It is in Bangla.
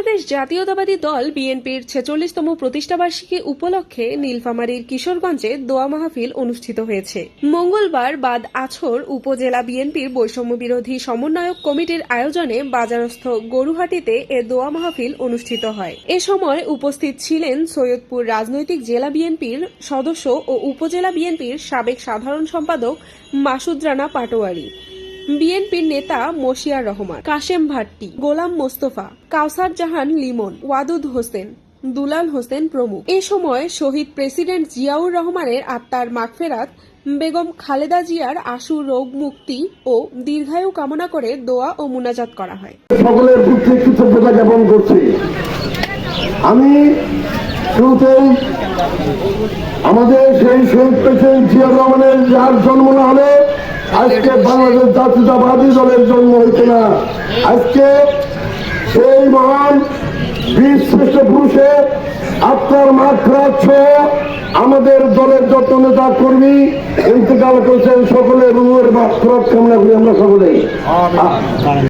বাংলাদেশ জাতীয়তাবাদী দল বিএনপির ছেচল্লিশতম প্রতিষ্ঠাবার্ষিকী উপলক্ষে নীলফামারীর কিশোরগঞ্জে দোয়া মাহফিল অনুষ্ঠিত হয়েছে। মঙ্গলবার বাদ আছর উপজেলা বিএনপির বৈষম্য বিরোধী সমন্বয়ক কমিটির আয়োজনে বাজারস্থ গরুহাটিতে এ দোয়া মাহফিল অনুষ্ঠিত হয়। এ সময় উপস্থিত ছিলেন সৈয়দপুর রাজনৈতিক জেলা বিএনপির সদস্য ও উপজেলা বিএনপির সাবেক সাধারণ সম্পাদক মাসুদ রানা পাটোয়ারি। বিএনপির নেতা মশিয়ার রহমান, কাশেম ভাট্টি, গোলাম মোস্তফা, কাউসার জাহান লিমন, ওয়াদুদ হোসেন, দুলাল হোসেন প্রমুখ। এ সময় শহীদ প্রেসিডেন্ট জিয়াউর রহমানের আত্মার মাগফেরাত বেগম খালেদা জিয়ার আশু রোগ মুক্তি ও দীর্ঘায়ু কামনা করে দোয়া ও মুনাজাত করা হয়। সকলের প্রতি কৃতজ্ঞতা জ্ঞাপন করছি। আমি আমাদের সেই শহীদ প্রেসিডেন্ট জিয়া রহমানের যার জন্ম না হলে আজকে বাংলাদেশ জাতীয়তাবাদী দলের জন্ম হইত না। আজকে সেই মহান বীর শ্রেষ্ঠ আপনার মাঠ আমাদের দলের যত নেতা কর্মী ইন্তকাল করছেন সকলের রুয়ের মাঠ কামনা করি আমরা সকলেই।